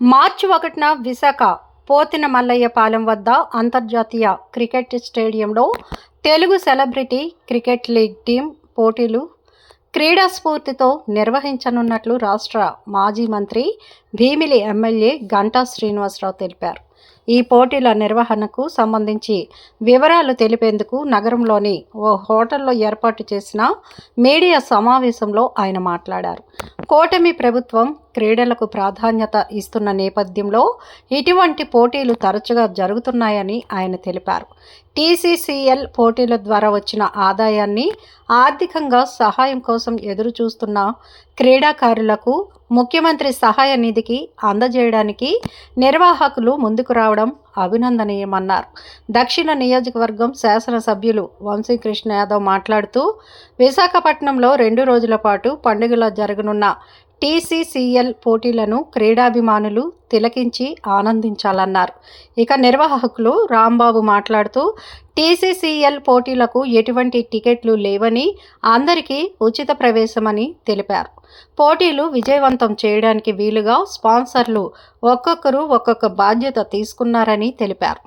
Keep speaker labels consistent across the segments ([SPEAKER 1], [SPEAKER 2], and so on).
[SPEAKER 1] మార్చి ఒకటిన విశాఖ పోతిన మల్లయ్యపాలెం వద్ద అంతర్జాతీయ క్రికెట్ స్టేడియంలో Telugu celebrity cricket league team పోటీలు క్రీడా స్ఫూర్తితో నిర్వహించనున్నట్లు రాష్ట్ర మాజీ మంత్రి భీమిలి ఎమ్మెల్యే గంటా శ్రీనివాసరావు తెలిపారు. ఈ పోటీల నిర్వహణకు సంబంధించి వివరాలు తెలిపేందుకు నగరంలోని ఓ హోటల్లో ఏర్పాటు చేసిన మీడియా సమావేశంలో ఆయన మాట్లాడారు. కూటమి ప్రభుత్వం క్రీడలకు ప్రాధాన్యత ఇస్తున్న నేపథ్యంలో ఇటువంటి పోటీలు తరచుగా జరుగుతున్నాయని ఆయన తెలిపారు. టీసీసీఎల్ పోటీల ద్వారా వచ్చిన ఆదాయాన్ని ఆర్థికంగా సహాయం కోసం ఎదురు చూస్తున్న క్రీడాకారులకు ముఖ్యమంత్రి సహాయ నిధికి అందజేయడానికి నిర్వాహకులు ముందుకు రావడం అభినందనీయమన్నారు. దక్షిణ నియోజకవర్గం శాసనసభ్యులు వంశీకృష్ణ యాదవ్ మాట్లాడుతూ విశాఖపట్నంలో రెండు రోజుల పాటు పండుగల జరగనున్న టీసీసీఎల్ పోటీలను క్రీడాభిమానులు తిలకించి ఆనందించాలన్నారు. ఇక నిర్వాహకులు రాంబాబు మాట్లాడుతూ టీసీసీఎల్ పోటీలకు ఎటువంటి టికెట్లు లేవని అందరికీ ఉచిత ప్రవేశమని తెలిపారు. పోటీలు విజయవంతం చేయడానికి వీలుగా స్పాన్సర్లు ఒక్కొక్కరు ఒక్కొక్క బాధ్యత తీసుకున్నారని తెలిపారు.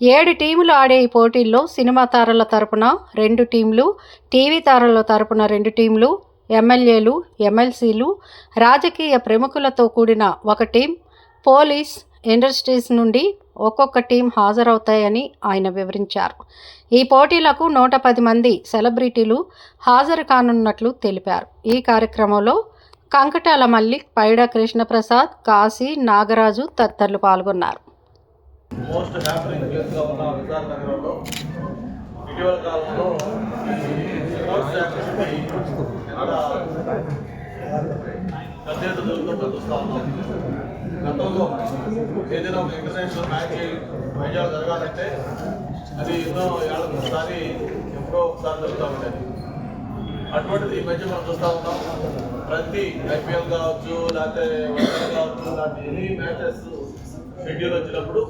[SPEAKER 1] ఏడు టీములు ఆడే ఈ పోటీల్లో సినిమా తారల తరపున రెండు టీంలు టీవీ తారల తరపున రెండు టీంలు ఎమ్మెల్యేలు ఎమ్మెల్సీలు రాజకీయ ప్రముఖులతో కూడిన ఒక టీం పోలీస్ ఇండస్ట్రీస్ నుండి ఒక్కొక్క టీం హాజరవుతాయని ఆయన వివరించారు. ఈ పోటీలకు నూట పది మంది సెలబ్రిటీలు హాజరు కానున్నట్లు తెలిపారు. ఈ కార్యక్రమంలో కంకటాల మల్లిక్ పైడా కృష్ణప్రసాద్ కాశీ నాగరాజు తదితరులు పాల్గొన్నారు.
[SPEAKER 2] మోస్ట్ ప్లేస్గా ఉన్న ఇటీవల కాలంలో ఈ స్పోర్ట్స్ యాక్టివిటీ చాలా పెద్ద ఎత్తున జరుగుతుందో ఉన్నాం గతంలో ఏదైనా ఒక ఇంటర్నేషనల్ మ్యాచ్ వైజాగ్ జరగాలంటే అది ఎన్నో ఏళ్ళకి ఒకసారి ఎప్పుడో ఒకసారి జరుగుతూ ఉండేది అటువంటిది ఈ మధ్య మనం చూస్తూ ఉన్నాం. ప్రతి ఐపీఎల్ కావచ్చు లేకపోతే వరల్డ్ కావచ్చు లాంటి ఎనీ మ్యాచెస్ షెడ్యూల్ వచ్చినప్పుడు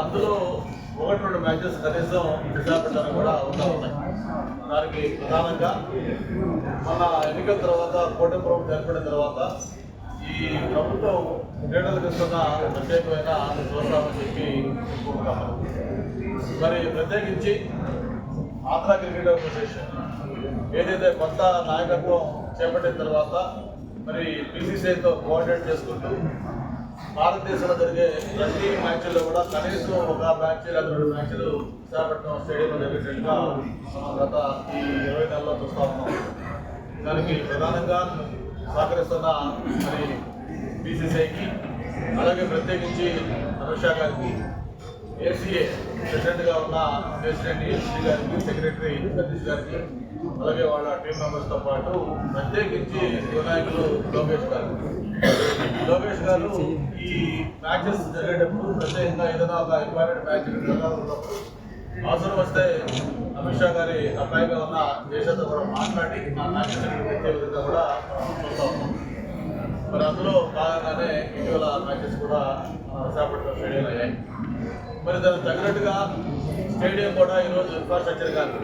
[SPEAKER 2] అందులో ఒకటి రెండు మ్యాచెస్ కనీసం విశాఖపట్నం కూడా అవుతా ఉన్నాయి. దానికి ప్రధానంగా మన ఎన్నికల తర్వాత కోటి ప్రభుత్వం ఏర్పడిన తర్వాత ఈ ప్రభుత్వం క్రీడలకు ఇస్తున్న ప్రత్యేకమైన ప్రోత్సాహం చెప్పి ఒప్పుకుంటాము. మరి ప్రత్యేకించి ఆంధ్ర క్రికెట్ అసోసియేషన్ ఏదైతే కొత్త నాయకత్వం చేపట్టిన తర్వాత మరి బీసీసీఐతో కోఆర్డినేట్ చేసుకుంటూ భారతదేశంలో జరిగే ప్రతి మ్యాచ్లో కూడా కనీసం ఒక మ్యాచ్ లేదా రెండు మ్యాచ్లు విశాఖపట్నం స్టేడియంలో జరిగేటట్టుగా గత ఈ ఇరవై నెలల్లో చూస్తా ఉన్నాం. దానికి ప్రధానంగా సహకరిస్తున్న మరి బీసీసీఐకి అలాగే ప్రత్యేకించి అమిత్ షా గారికి ఏసీఏ ప్రెసిడెంట్గా ఉన్న ప్రెసిడెంట్ ఎస్సీ గారికి సెక్రటరీ సతీష్ గారికి అలాగే వాళ్ళ టీం మెంబర్స్తో పాటు ప్రత్యేకించి వినాయకులు లోకేష్ గారు. లోకేష్ గారు ఈ మ్యాచెస్ జరిగేటప్పుడు ప్రత్యేకంగా ఏదైనా ఒక ఇంపార్టెంట్ మ్యాచ్ ఉన్నప్పుడు అవసరం వస్తే అమిత్ షా గారి అబ్బాయిగా ఉన్న దేశంతో కూడా మాట్లాడి ఆ మ్యాచెస్ తెచ్చే విధంగా కూడా మనం ఉన్నాం. మరి అందులో భాగంగానే ఇటీవల మ్యాచెస్ కూడా మన విశాఖపట్నం స్టేడియం అయ్యాయి. మరి దానికి తగినట్టుగా స్టేడియం కూడా ఈరోజు ఇన్ఫ్రాస్ట్రక్చర్ కానీ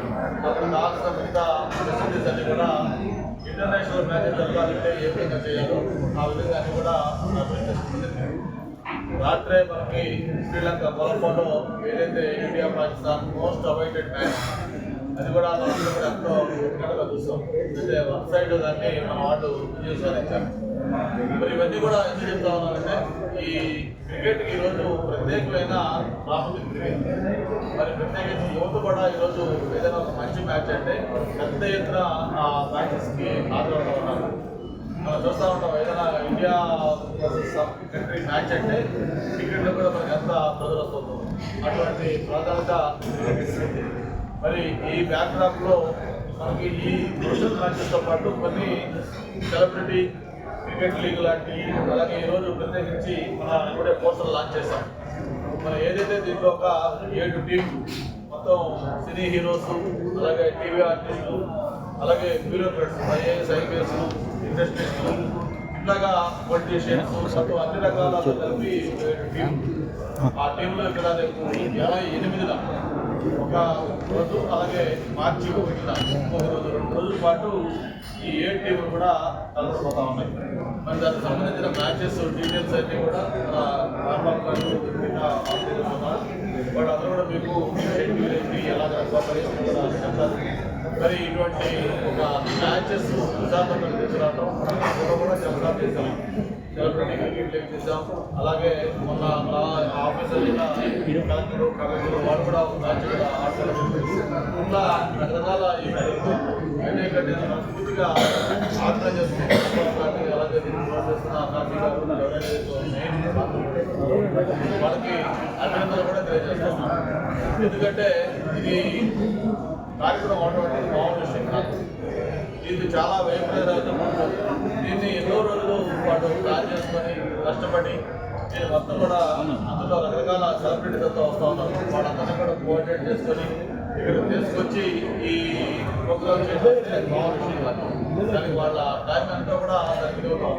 [SPEAKER 2] అక్కడ కావాల్సిన మిగతా ఫెసిలిటీస్ అన్ని కూడా ఇంటర్నేషనల్ మ్యాచెస్ జరగాలంటే ఏ విధంగా చేయాలో ఆ విధంగా అన్ని కూడా రాత్రే మనకి శ్రీలంక కొలంబోలో ఏదైతే India Pakistan most awaited match అది కూడా ఎంతో కనుక చూస్తాం అయితే వన్ సైడ్ దాన్ని మన వాళ్ళు విజయం సాధించారు మరి ఇవన్నీ కూడా ఎందుకు చెప్తా ఉన్నానంటే ఈ క్రికెట్కి ఈరోజు ప్రత్యేకమైన ప్రాముఖ్యత పెరిగింది. మరి ప్రత్యేకించి యువత కూడా ఈరోజు ఏదైనా ఒక మంచి మ్యాచ్ అంటే పెద్ద ఎత్తున ఆ మ్యాచెస్కి హాజరవుతూ ఉన్నారు. మనం చూస్తూ ఉంటాం ఏదైనా ఇండియా కంట్రీ మ్యాచ్ అంటే క్రికెట్లో కూడా మనకి ఎంత ప్రజలు వస్తుందో అటువంటి ప్రాధాన్యత మరి ఈ బ్యాక్డ్రాప్లో మనకి ఈ ప్రొఫెషనల్ మ్యాచెస్తో పాటు కొన్ని సెలబ్రిటీ క్రికెట్ లీగ్ లాంటి అలాగే ఈరోజు ప్రత్యేకించి మన ఇప్పుడే పోస్టర్ లాంచ్ చేశాం. మనం ఏదైతే దీంట్లో ఒక ఏడు టీమ్ మొత్తం సినీ హీరోస్ అలాగే టీవీ ఆర్టిస్టులు అలాగే బ్యూరోక్రాట్స్ ఐఏఎస్ ఐపీఎస్ ఇండస్ట్రీస్లు ఇట్లాగా పొలిటీషియన్స్ మొత్తం అన్ని రకాల కలిపి ఏడు టీం ఆ టీంలో ఇక్కడ రేపు ఇరవై ఎనిమిదిన ఒక రోజు అలాగే మార్చి ఒకటిన ఒక రోజు రెండు రోజుల పాటు ఈ ఏ టీములు కూడా కలసిపోతా ఉన్నాయి. మరి దానికి సంబంధించిన మ్యాచెస్ డీటెయిల్స్ అన్నీ కూడా బట్ వాడు అందరూ కూడా. మీకు షెడ్యూల్ ఏంటి ఎలా జరగబోతుంది చెప్తారు మరి ఇటువంటి ఒక మ్యాచెస్ ఉదాహరణ తీసుకురావడం కూడా కూడా చెప్తాం చేస్తాం అలాగే మొన్న మా ఆఫీసర్ కలెక్టర్ కలెక్టర్ వాళ్ళు కూడా ఒక మ్యాచ్ కూడా రకరకాల ఈ అయితే ఇక్కడ నేను మనస్ఫూర్తిగా ఆగ్రహం చేస్తున్నాను అలాగే వాళ్ళకి అభినందనలు కూడా తెలియజేస్తున్నాను ఎందుకంటే ఇది కార్యక్రమం అవడం అనేది మామూలు విషయం కాదు. ఇది చాలా వ్యయప్రదార్థం దీన్ని ఎన్నో రోజులు వాడు ప్లాన్ చేసుకొని కష్టపడి నేను మొత్తం కూడా అందులో రకరకాల సెలబ్రిటీలతో వస్తూ ఉన్నారు. వాళ్ళందరినీ కూడా కోఆర్డినేట్ చేసుకొని ఇక్కడ తీసుకొచ్చి ఈ ప్రోగ్రామ్ చేయడం మామూలు దానికి వాళ్ళ టైం అంతా కూడా దానికి వినియోగం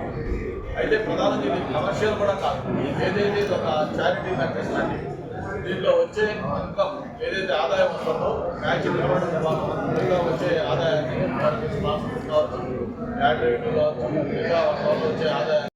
[SPEAKER 2] అయితే ప్రధానంగా ఇది కమర్షియల్ కూడా కాదు. ఏదైతే ఇది ఒక చారిటీ కంటెస్ట్ లాంటి దీంట్లో వచ్చే ఇన్కమ్ ఏదైతే ఆదాయం వస్తుందో మ్యాచ్ ద్వారా వచ్చే ఆదాయాన్ని వాళ్ళకి స్పాన్సర్స్ కావచ్చు యాడ్ రేట్లు కావచ్చు ఇంకా వచ్చే ఆదాయాన్ని